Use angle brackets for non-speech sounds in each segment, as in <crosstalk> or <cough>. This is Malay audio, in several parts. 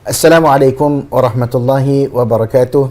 Assalamualaikum warahmatullahi wabarakatuh.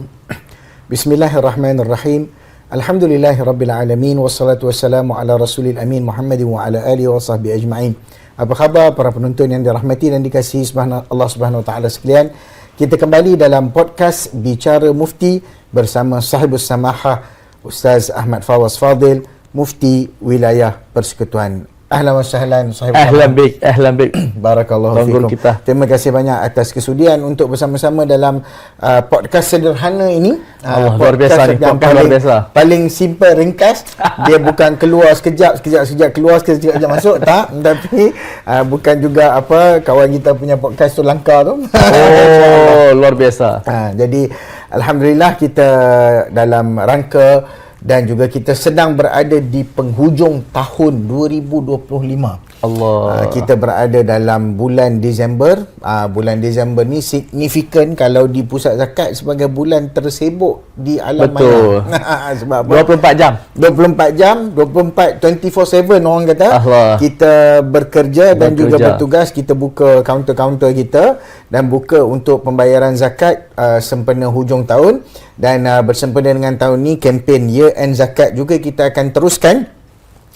Bismillahirrahmanirrahim. Alhamdulillahi rabbil alamin wassalatu wassalamu ala rasulil amin Muhammad wa ala alihi wa sahbihi ajma'in. Apa khabar para penonton yang dirahmati dan dikasihi Allah Subhanahu wa taala sekalian? Kita kembali dalam podcast Bicara Mufti bersama sahibus samahah Ustaz Ahmad Fawaz Fadil, Mufti Wilayah Persekutuan Ahlan wa sahlan sahib. Ahlan bik, ahlan bik. <clears throat> Barakallahu fikum. Kita. Terima kasih banyak atas kesudian untuk bersama-sama dalam uh, podcast sederhana ini. Uh, luar biasa ni, yang paling, luar biasa. Paling simple, ringkas. <laughs> Dia bukan keluar sekejap, sekejap, sekejap keluar, sekejap, sekejap masuk. Tak. <laughs> Tapi uh, bukan juga apa kawan kita punya podcast tu langka tu. Oh, <laughs> luar biasa. Uh, jadi, Alhamdulillah kita dalam rangka dan juga kita sedang berada di penghujung tahun 2025. Allah. Uh, kita berada dalam bulan Disember. Uh, bulan Disember ni signifikan kalau di pusat zakat sebagai bulan tersibuk di alam Betul. maya. <laughs> Sebab 24 jam. 24 jam, 24 24/7 orang kata. Allah. Kita bekerja, bekerja dan juga bertugas kita buka kaunter-kaunter kita dan buka untuk pembayaran zakat uh, sempena hujung tahun dan uh, bersempena dengan tahun ni kempen year end zakat juga kita akan teruskan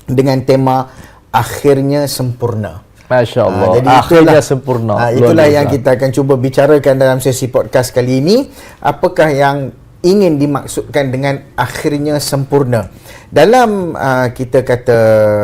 dengan tema akhirnya sempurna. Masya Allah. Ha, jadi akhirnya itulah, sempurna. Ha, itulah yang kita akan cuba bicarakan dalam sesi podcast kali ini. Apakah yang ingin dimaksudkan dengan akhirnya sempurna? Dalam uh, kita kata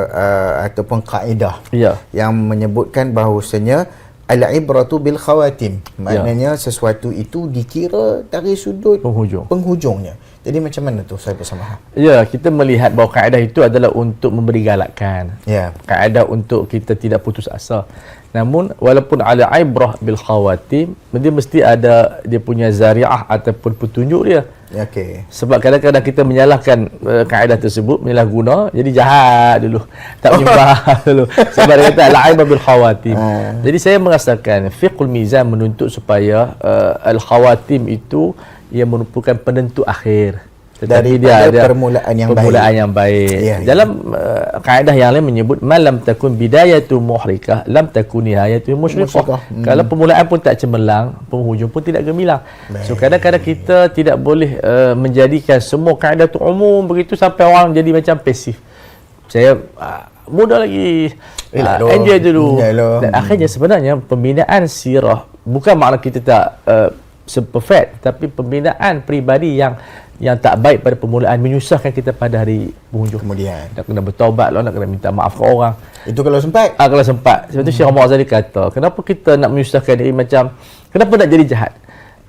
uh, ataupun kaedah ya. yang menyebutkan bahawasanya al-ibratu bil khawatim. Maknanya ya. sesuatu itu dikira dari sudut penghujung. penghujungnya. Jadi macam mana tu saya bersama? Ya, kita melihat bahawa kaedah itu adalah untuk memberi galakan. Ya. Kaedah untuk kita tidak putus asa. Namun walaupun ala ibrah bil khawatim, dia mesti ada dia punya zariah ataupun petunjuk dia. Okey. Sebab kadang-kadang kita menyalahkan uh, kaedah tersebut, menyalahguna, jadi jahat dulu. Tak menyembah <laughs> dulu. Sebab dia kata ala ibrah bil khawatim. Ha. Jadi saya merasakan fiqhul mizan menuntut supaya uh, al khawatim itu ia merupakan penentu akhir tetapi dia ada permulaan yang permulaan baik. yang baik. Ya, ya. Dalam uh, kaedah yang lain menyebut malam takun bidayatu muhrikah lam takun nihayatu musyrifah. Hmm. Kalau permulaan pun tak cemerlang, penghujung pun tidak gemilang. Baik. So kadang-kadang kita tidak boleh uh, menjadikan semua kaedah tu umum begitu sampai orang jadi macam pasif. Saya uh, muda lagi uh, enjoy dulu. Dan akhirnya sebenarnya pembinaan sirah bukan makna kita tak uh, seperfect tapi pembinaan peribadi yang yang tak baik pada permulaan menyusahkan kita pada hari penghujung kemudian. Nak kena bertaubat lah nak kena minta maaf ke orang. Itu kalau sempat? Ah, kalau sempat. Sebab tu hmm. Syekh Muhammad Azali kata kenapa kita nak menyusahkan diri macam kenapa nak jadi jahat?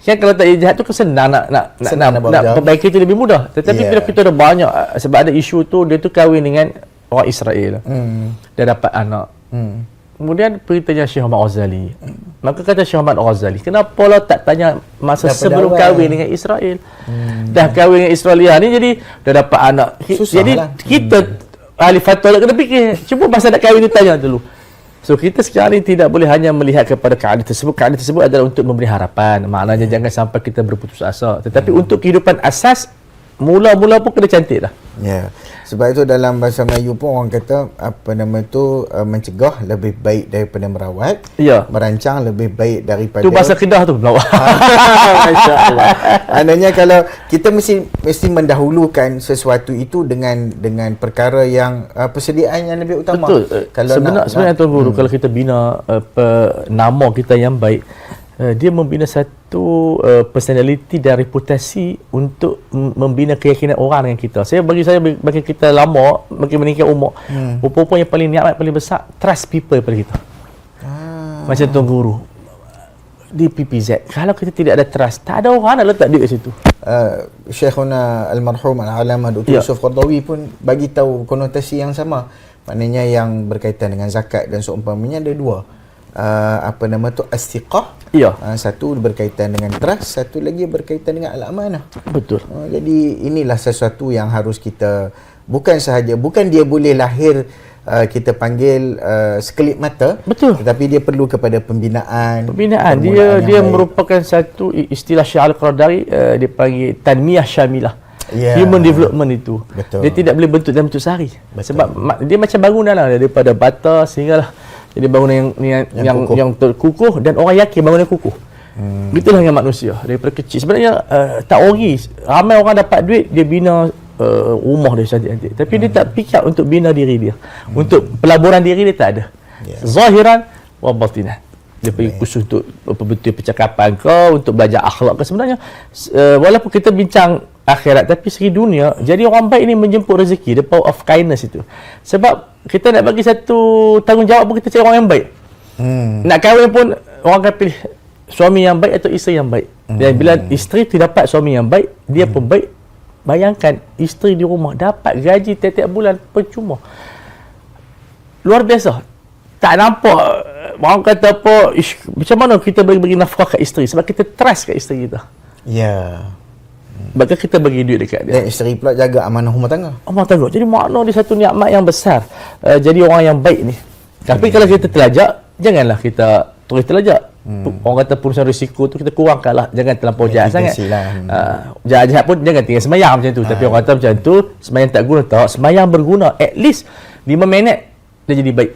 Kan kalau tak jadi jahat tu kan senang nak nak senang nak, nak, nak perbaiki itu lebih mudah. Tetapi yeah. bila kita ada banyak sebab ada isu tu dia tu kahwin dengan orang Israel. Hmm. dia dapat anak. Hmm. Kemudian beritanya Syekh Ahmad Ghazali. Maka kata Syekh Ahmad Ghazali, kenapa lah tak tanya masa Dapat sebelum dawai. kahwin dengan Israel? Hmm. Dah kahwin dengan Israel ni jadi dah dapat anak. Susah jadi lah. kita hmm. ahli fatwa kena fikir. Cuba masa nak kahwin ni tanya dulu. So kita sekarang ni tidak boleh hanya melihat kepada keadaan tersebut. Keadaan tersebut adalah untuk memberi harapan. Maknanya hmm. jangan sampai kita berputus asa. Tetapi hmm. untuk kehidupan asas, mula-mula pun kena cantik lah. Ya. Yeah. Sebab itu dalam bahasa Melayu pun orang kata apa nama tu uh, mencegah lebih baik daripada merawat. Ya. Merancang lebih baik daripada Tu bahasa Kedah tu melawat. <laughs> Masya-Allah. Kalau kita mesti mesti mendahulukan sesuatu itu dengan dengan perkara yang uh, persediaan yang lebih utama. Betul. Kalau sebenarnya sebenarnya tuan guru hmm. kalau kita bina uh, nama kita yang baik Uh, dia membina satu uh, personality dan reputasi untuk membina keyakinan orang dengan kita. Saya bagi saya bagi kita lama makin meningkat umur. Hmm. Rupa-rupa yang paling nikmat paling besar trust people pada kita. Ah. Macam tuan guru di PPZ. Kalau kita tidak ada trust, tak ada orang nak letak dia kat situ. Uh, Syekhuna Almarhum Al-Alamah Dr. Ya. Yusuf Qardawi pun bagi tahu konotasi yang sama. Maknanya yang berkaitan dengan zakat dan seumpamanya ada dua uh, apa nama tu astiqah ya uh, satu berkaitan dengan trust satu lagi berkaitan dengan al-amanah betul. Uh, jadi inilah sesuatu yang harus kita bukan sahaja bukan dia boleh lahir uh, kita panggil uh, sekelip mata betul. tetapi dia perlu kepada pembinaan pembinaan. Dia dia baik. merupakan satu istilah Syekh Al-Qardari uh, dia panggil tanmiyah syamilah. Yeah. human development itu. Betul. Dia tidak boleh bentuk dalam bentuk sehari. Betul. sebab dia macam bangunan lah daripada bata sehinggalah jadi bangunan yang yang yang, yang, kukuh. yang terkukuh dan orang yakin bangunan kukuh. Hmm. Itulah yang manusia daripada kecil. Sebenarnya uh, tak ori. Ramai orang dapat duit dia bina uh, rumah dia cantik-cantik. Tapi hmm. dia tak pick up untuk bina diri dia. Hmm. Untuk pelaburan diri dia tak ada. Yeah. Zahiran wa batinan. Dia pergi khusus untuk betul percakapan kau, untuk belajar akhlak ke sebenarnya. Uh, walaupun kita bincang akhirat tapi segi dunia, jadi orang baik ni menjemput rezeki, the power of kindness itu. Sebab kita nak bagi satu tanggungjawab pun kita cari orang yang baik. Hmm. Nak kahwin pun orang akan pilih suami yang baik atau isteri yang baik. Hmm. Dan bila isteri tu dapat suami yang baik, dia hmm. pun baik. Bayangkan isteri di rumah dapat gaji tiap-tiap bulan percuma. Luar biasa. Tak nampak orang kata apa ish, macam mana kita bagi bagi nafkah kat isteri sebab kita trust kat isteri kita. Ya. Yeah. Bahkan kita bagi duit dekat dia. Dan isteri pula jaga amanah rumah tangga. Rumah tangga. Jadi makna dia satu nikmat yang besar. Uh, jadi orang yang baik ni. Tapi hmm. kalau kita telajak, janganlah kita terus telajak. Hmm. Orang kata perusahaan risiko tu kita kurangkan lah. Jangan terlampau jahat sangat. Lah. Uh, jahat-jahat pun jangan tinggal semayang macam tu. Ha. Tapi orang kata macam tu, semayang tak guna tak. Semayang berguna. At least 5 minit dia jadi baik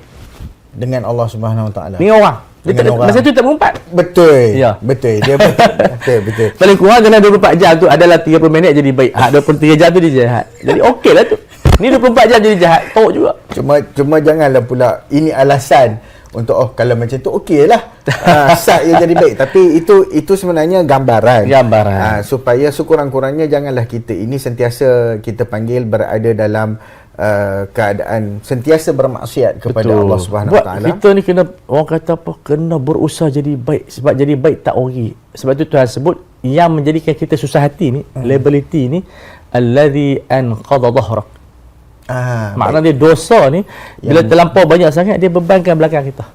dengan Allah Subhanahu Wa Taala. Dengan orang. Dia tak, orang. Masa tu tak berempat. Betul. Ya. Betul. Dia betul. <laughs> betul, betul. Paling kurang kena 24 jam tu adalah 30 minit jadi baik. Ha 23 jam tu dia jahat. Jadi okeylah tu. Ni 24 jam jadi jahat. Teruk juga. Cuma cuma janganlah pula ini alasan untuk oh kalau macam tu okeylah. uh, <laughs> sat ia jadi baik tapi itu itu sebenarnya gambaran. Gambaran. Uh, supaya sekurang-kurangnya janganlah kita ini sentiasa kita panggil berada dalam Uh, keadaan sentiasa bermaksiat kepada Betul. Allah Subhanahu Wa Taala. Kita ni kena orang kata apa? Kena berusaha jadi baik sebab jadi baik tak ori. Sebab tu Tuhan sebut yang menjadikan kita susah hati ni, hmm. liability ni allazi anqadha dhahrak. Ah, Makna dia dosa ni bila yang terlampau banyak sangat dia bebankan belakang kita.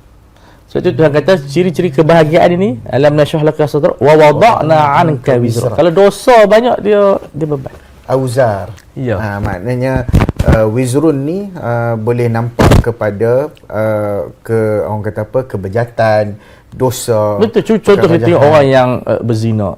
Sebab tu Tuhan kata ciri-ciri kebahagiaan ini alam nasyah laka sadra wa wada'na 'anka wizra. Kalau dosa banyak dia dia beban. Auzar. Ya. Ha, maknanya uh, wizrun ni uh, boleh nampak kepada uh, ke orang kata apa kebejatan dosa betul. Contoh kita tengok orang yang uh, berzina.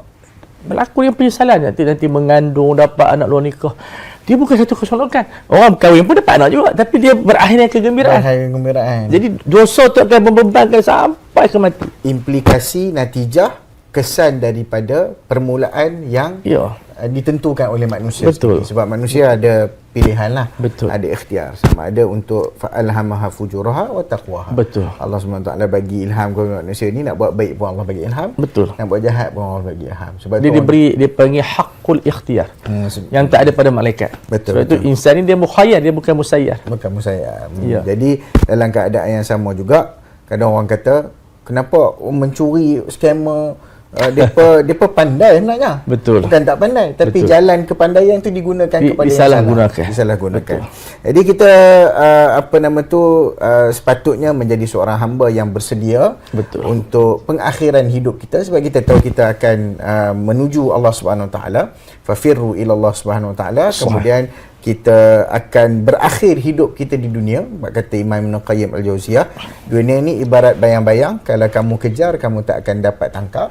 Berlaku yang penyesalan nanti nanti mengandung dapat anak luar nikah. Dia bukan satu keseronokan orang kahwin pun dapat anak juga. Tapi dia berakhirnya kegembiraan. Berakhir kegembiraan. Jadi dosa tu akan membebankan sampai ke mati. Implikasi natijah kesan daripada permulaan yang ya. Uh, ditentukan oleh manusia Betul. Sebab manusia ada pilihan lah Betul. ada ikhtiar sama ada untuk fa'alhamaha fujuraha wa taqwaha Betul. Allah SWT bagi ilham kepada manusia ni nak buat baik pun Allah bagi ilham Betul. nak buat jahat pun Allah bagi ilham sebab dia diberi dia panggil hakul ikhtiar hmm, yang tak ada pada malaikat betul, sebab betul. itu insan ni dia mukhayyar dia bukan musayyar bukan musayyar hmm. ya. jadi dalam keadaan yang sama juga kadang orang kata kenapa mencuri scammer Uh, depa <laughs> depa pandai sebenarnya. Betul. Bukan tak pandai, tapi Betul. jalan kepandaian itu digunakan Di, kepada disalah yang salah. Disalah gunakan. Jadi kita uh, apa nama tu uh, sepatutnya menjadi seorang hamba yang bersedia Betul. untuk pengakhiran hidup kita sebab kita tahu kita akan uh, menuju Allah Subhanahu Wa Taala. Fafirru ila Allah Subhanahu Wa Taala. Kemudian kita akan berakhir hidup kita di dunia kata Imam Ibn Qayyim Al-Jauziyah dunia ni ibarat bayang-bayang kalau kamu kejar kamu tak akan dapat tangkap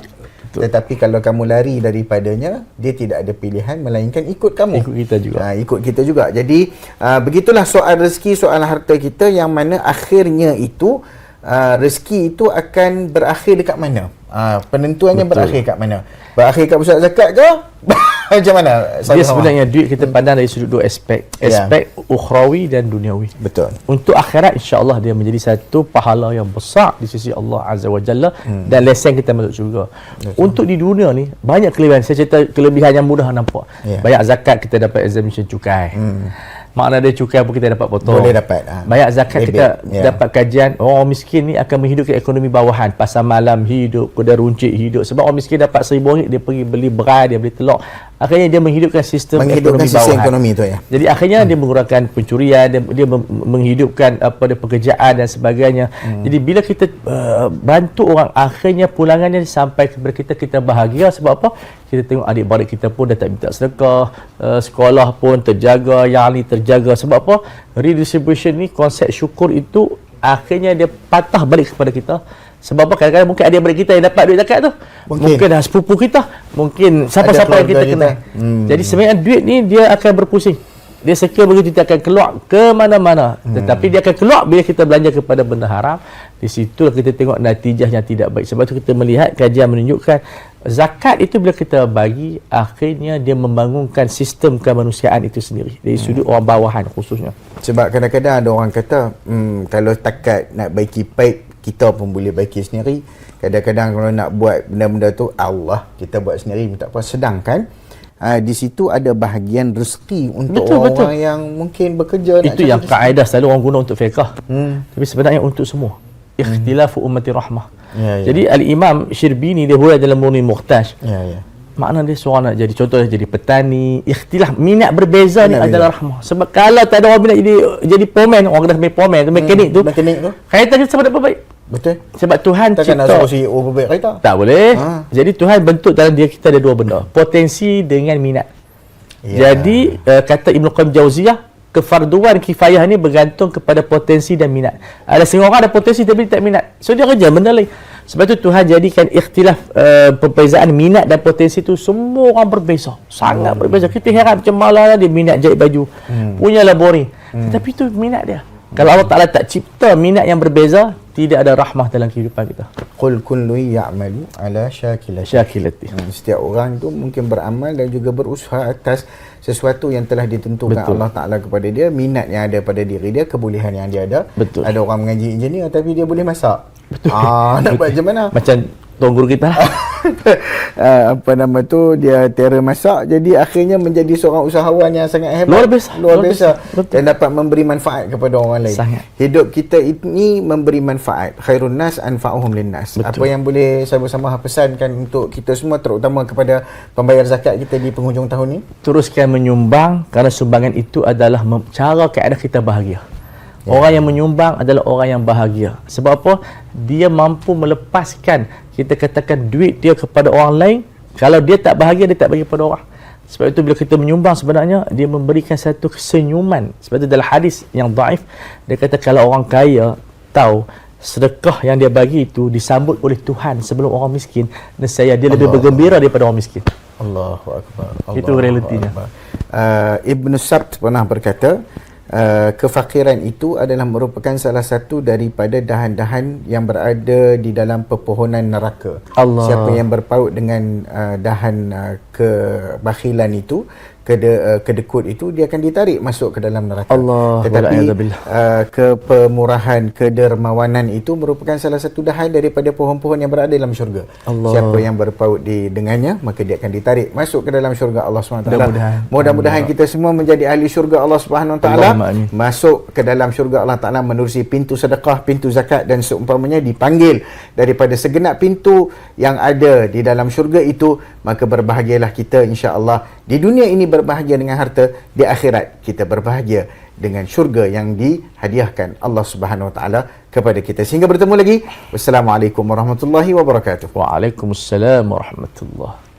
Betul. Tetapi kalau kamu lari daripadanya, dia tidak ada pilihan melainkan ikut kamu. Ikut kita juga. Ha, ikut kita juga. Jadi uh, begitulah soal rezeki, soal harta kita yang mana akhirnya itu uh, rezeki itu akan berakhir dekat mana? Uh, penentuannya Betul. berakhir dekat mana? Berakhir dekat pusat zakat ke? <laughs> Macam mana? Dia sebenarnya duit kita pandang dari sudut dua aspek. Ya. Aspek yeah. ukhrawi dan duniawi. Betul. Untuk akhirat insya-Allah dia menjadi satu pahala yang besar di sisi Allah Azza wa Jalla hmm. dan lesen kita masuk syurga. Betul. Untuk di dunia ni banyak kelebihan. Saya cerita kelebihan yang mudah nampak. Yeah. Banyak zakat kita dapat exemption cukai. Hmm makna dia cukai pun kita dapat potong. Boleh dapat. Ha. Banyak zakat Maybe. kita yeah. dapat kajian orang miskin ni akan menghidupkan ekonomi bawahan. Pasal malam hidup, kuda runcit hidup. Sebab orang miskin dapat seribu ringgit dia pergi beli beras, dia beli telur. Akhirnya dia menghidupkan sistem menghidupkan ekonomi sistem bawahan. ekonomi tu ya. Jadi akhirnya hmm. dia mengurangkan pencurian, dia, dia menghidupkan apa dia pekerjaan dan sebagainya. Hmm. Jadi bila kita uh, bantu orang akhirnya pulangannya sampai kepada kita kita bahagia sebab apa? Kita tengok adik-beradik kita pun dah tak minta sedekah, uh, sekolah pun terjaga, yang ni terjaga sebab apa? Redistribution ni konsep syukur itu akhirnya dia patah balik kepada kita sebab apa kadang-kadang mungkin ada beradik kita yang dapat duit zakat tu. Mungkin, mungkin dah sepupu kita, mungkin siapa-siapa yang kita, kenal. Hmm. Jadi sebenarnya duit ni dia akan berpusing. dia secure begitu dia akan keluar ke mana-mana hmm. tetapi dia akan keluar bila kita belanja kepada benda haram di situ kita tengok natijah yang tidak baik sebab tu kita melihat kajian menunjukkan zakat itu bila kita bagi akhirnya dia membangunkan sistem kemanusiaan itu sendiri dari sudut orang bawahan khususnya Sebab kadang-kadang ada orang kata, hmm, kalau takat nak baiki paip, kita pun boleh baiki sendiri. Kadang-kadang kalau nak buat benda-benda tu, Allah kita buat sendiri minta apa. Sedangkan uh, di situ ada bahagian rezeki untuk Betul, orang-orang betul. yang mungkin bekerja. itu yang kaedah selalu orang guna untuk fiqah Hmm. tapi sebenarnya untuk semua ikhtilafu ummati rahmah Ya, ya. jadi al-imam Syirbini dia hurai dalam Murni Muhtaj Ya, ya. Makna dia seorang nak jadi contohnya jadi petani. Ikhtilaf minat berbeza ni Minat adalah rahmah. Sebab kalau tak ada orang minat jadi jadi pomen orang kena sebagai pomen tu mekanik tu Mekanik tu. kaitan kita sama dapat baik. Betul. sebab Tuhan Takkan nak cipta suruh CEO berbaik kereta. tak boleh. Ha. jadi Tuhan bentuk dalam diri kita ada dua benda. Potensi dengan minat. Ya. jadi uh, kata Ibn Qayyim Jauziyah kefarduan kifayah ni bergantung kepada potensi dan minat. Ada setengah orang ada potensi tapi tak minat. So dia kerja benda lain sebab tu Tuhan jadikan ikhtilaf uh, perbezaan minat dan potensi tu semua orang berbeza. Sangat berbeza. Kita heran macam malah dia minat jahit baju. Hmm. punya labori. Hmm. tetapi tu minat dia. Kalau Allah Ta'ala tak cipta minat yang berbeza tidak ada rahmah dalam kehidupan kita Qul kullu ya'malu ala syakilati. syakilati Hmm, Setiap orang tu mungkin beramal dan juga berusaha atas sesuatu yang telah ditentukan Betul. Allah Ta'ala kepada dia, minat yang ada pada diri dia, kebolehan yang dia ada. Betul. Ada orang mengaji engineer tapi dia boleh masak. Betul. Ah, <laughs> nak buat macam mana? macam tuan guru kita lah <laughs> uh, <laughs> apa nama tu dia terror masak jadi akhirnya menjadi seorang usahawan yang sangat hebat Luar biasa, luar luar biasa, dan dapat memberi manfaat kepada orang lain Sangat. hidup kita ini memberi manfaat khairun nas anfa'uhum linnas Betul. apa yang boleh saya bersama pesankan untuk kita semua terutama kepada pembayar zakat kita di penghujung tahun ni teruskan menyumbang kerana sumbangan itu adalah cara keadaan kita bahagia. Ya. Orang yang menyumbang adalah orang yang bahagia. Sebab apa? Dia mampu melepaskan kita katakan duit dia kepada orang lain. Kalau dia tak bahagia dia tak bagi kepada orang. Sebab itu bila kita menyumbang sebenarnya dia memberikan satu kesenyuman. Sebab itu dalam hadis yang daif dia kata kalau orang kaya tahu sedekah yang dia bagi itu disambut oleh Tuhan sebelum orang miskin, nescaya dia lebih bergembira daripada orang miskin. Allahu akbar. Itu Allahu realitinya. Uh, Ibn Sabt pernah berkata, uh, kefakiran itu adalah merupakan salah satu daripada dahan-dahan yang berada di dalam pepohonan neraka. Allah. Siapa yang berpaut dengan uh, dahan uh, kebakhilan itu, kede, uh, kedekut itu, dia akan ditarik masuk ke dalam neraka. Allah, Tetapi uh, kepemurahan, kedermawanan itu merupakan salah satu dahan daripada pohon-pohon yang berada dalam syurga. Allah. Siapa yang berpaut di dengannya maka dia akan ditarik masuk ke dalam syurga Allah SWT. Mudah-mudahan. Mudah-mudahan kita semua menjadi ahli syurga Allah Subhanahu Wa Taala. Allahumma amin. Masuk ke dalam syurga Allah Taala menerusi pintu sedekah, pintu zakat dan seumpamanya dipanggil daripada segenap pintu yang ada di dalam syurga itu maka berbahagialah kita insya-Allah. Di dunia ini berbahagia dengan harta, di akhirat kita berbahagia dengan syurga yang dihadiahkan Allah Subhanahu Wa Taala kepada kita. Sehingga bertemu lagi. Wassalamualaikum warahmatullahi wabarakatuh. Waalaikumsalam warahmatullahi